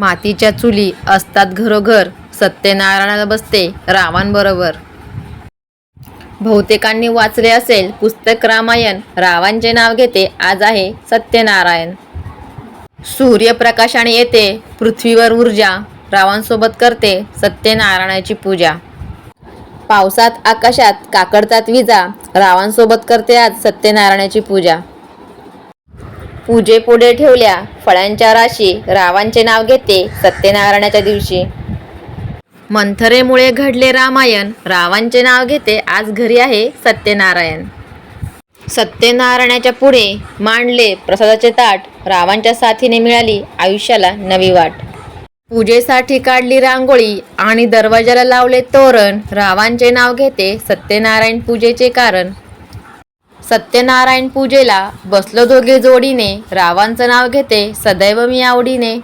मातीच्या चुली असतात घरोघर. सत्यनारायणाला बसते रावांबरोबर. बहुतेकांनी वाचले असेल पुस्तक रामायण. रावांचे नाव घेते आज आहे सत्यनारायण. सूर्यप्रकाशाने येते पृथ्वीवर ऊर्जा. रावांसोबत करते सत्यनारायणाची पूजा. पावसात आकाशात काकडतात विजा. रावांसोबत करते आज सत्यनारायणाची पूजा. पूजेपुढे ठेवल्या फळांच्या राशी रावांचे नाव घेते सत्यनारायणाच्या दिवशी. मंथरेमुळे घडले रामायण रावांचे नाव घेते आज घरी आहे सत्यनारायण. सत्यनारायणाच्या पुढे मांडले प्रसादाचे ताट रावांच्या साथीने मिळाली आयुष्याला नवी वाट. पूजेसाठी काढली रांगोळी आणि दरवाजाला लावले तोरण रावांचे नाव घेते सत्यनारायण पूजेचे कारण. सत्यनारायण पूजेला बसलो दोघे जोडीने रावांचं नाव घेते सदैव मी आवडीने.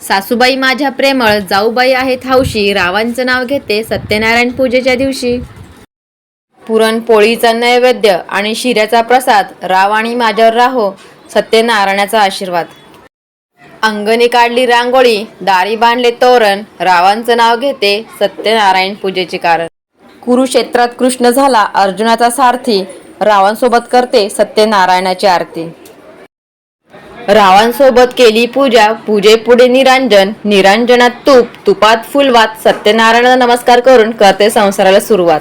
सासूबाई माझ्या प्रेमळ जाऊबाई आहेत हौशी रावांचं नाव घेते सत्यनारायण पूजेच्या दिवशी. पुरणपोळीचा नैवेद्य आणि शिऱ्याचा प्रसाद राव आणि माझ्यावर राहो सत्यनारायणाचा आशीर्वाद. अंगणी काढली रांगोळी दारी बांधले तोरण रावांचं नाव घेते सत्यनारायण पूजेचे कारण. कुरुक्षेत्रात कृष्ण झाला अर्जुनाचा सारथी रावांसोबत करते सत्यनारायणाची आरती. रावांसोबत केली पूजा पूजेपुढे निरांजन निरांजनात तूप तुपात फुलवात सत्यनारायणाला नमस्कार करून करते संसाराला सुरुवात.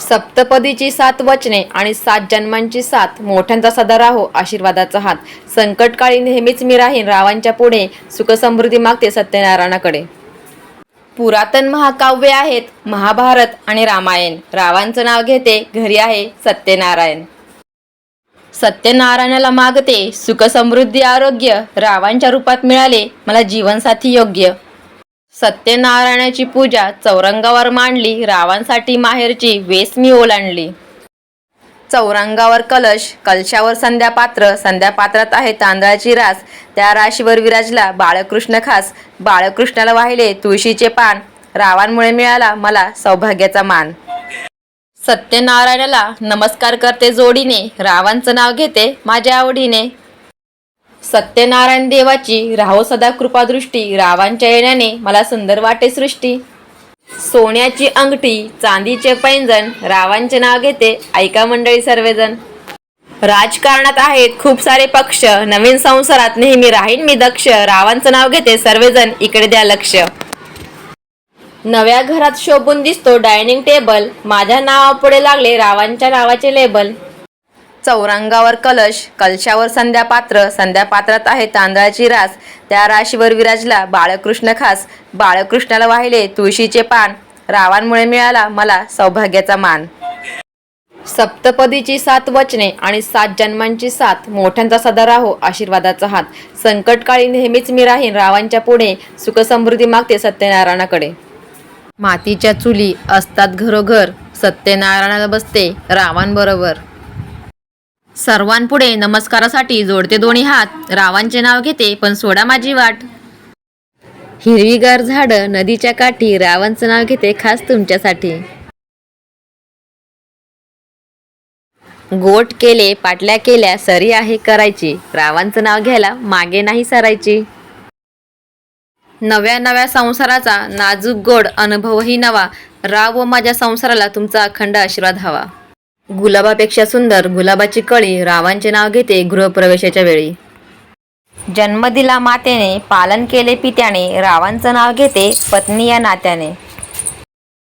सप्तपदीची सात वचने आणि सात जन्मांची साथ मोठ्यांचा सदा राहो आशीर्वादाचा हात. संकटकाळी नेहमीच मी राहीन रावांच्या पुढे सुखसमृद्धी मागते सत्यनारायणाकडे. पुरातन महाकाव्य आहेत महाभारत आणि रामायण. रावांचं नाव घेते घरी आहे सत्यनारायण. सत्यनारायणाला मागते सुखसमृद्धी आरोग्य रावांच्या रूपात मिळाले मला जीवनसाथी योग्य. सत्यनारायणाची पूजा चौरंगावर मांडली रावांसाठी माहेरची वेस मी ओलांडली. चौरंगावर कलश कलशावर संध्यापात्र संध्यापात्रात आहे तांदळाची रास. त्या राशीवर विराजला बाळकृष्ण खास. बाळकृष्णाला वाहिले तुळशीचे पान. रावांमुळे मिळाला मला सौभाग्याचा मान. सत्यनारायणाला नमस्कार करते जोडीने. रावांचं नाव घेते माझ्या आवडीने. सत्यनारायण देवाची राहो सदा कृपादृष्टी. रावांच्या येण्याने मला सुंदर वाटे सृष्टी. सोन्याची अंगठी चांदीचे पैंजण रावांचे नाव घेते ऐका मंडळी सर्वजण. राजकारणात आहेत खूप सारे पक्ष. नवीन संसारात नेहमी राहीन मी दक्ष. रावांचं नाव घेते सर्वजण. इकडे द्या लक्ष. नव्या घरात शोभून दिसतो डायनिंग टेबल. माझ्या नावापुढे लागले रावांच्या नावाचे लेबल. चौरंगावर कलश कलशावर संध्यापात्र संध्यापात्रात आहे तांदळाची रास. त्या राशीवर विराजला बाळकृष्ण खास. बाळकृष्णाला वाहिले तुळशीचे पान. रावांमुळे मिळाला मला सौभाग्याचा मान. सप्तपदीची सात वचने आणि सात जन्मांची साथ मोठ्यांचा सदा राहो आशीर्वादाचा हात. संकटकाळी नेहमीच मी राहीन रावांच्या पुढे. सुखसमृद्धी मागते सत्यनारायणाकडे. मातीच्या चुली असतात घरोघर. सत्यनारायणाला बसते रावांबरोबर. सर्वांपुढे नमस्कारासाठी जोडते दोन्ही हात. रावांचे नाव घेते पण सोडा माझी वाट. हिरवीगार झाडं नदीच्या काठी रावांचं नाव घेते खास तुमच्यासाठी. गोट केले पाटल्या केल्या सरी आहे करायची. रावांचं नाव घ्यायला मागे नाही सरायची. नव्या नव्या संसाराचा नाजूक गोड अनुभवही नवा. राव व माझ्या संसाराला तुमचा अखंड आशीर्वाद हवा. गुलाबापेक्षा सुंदर गुलाबाची कळी रावांचे नाव घेते गृहप्रवेशाच्या वेळी. जन्म दिला मातेने पालन केले पित्याने रावांचं नाव घेते पत्नी या नात्याने.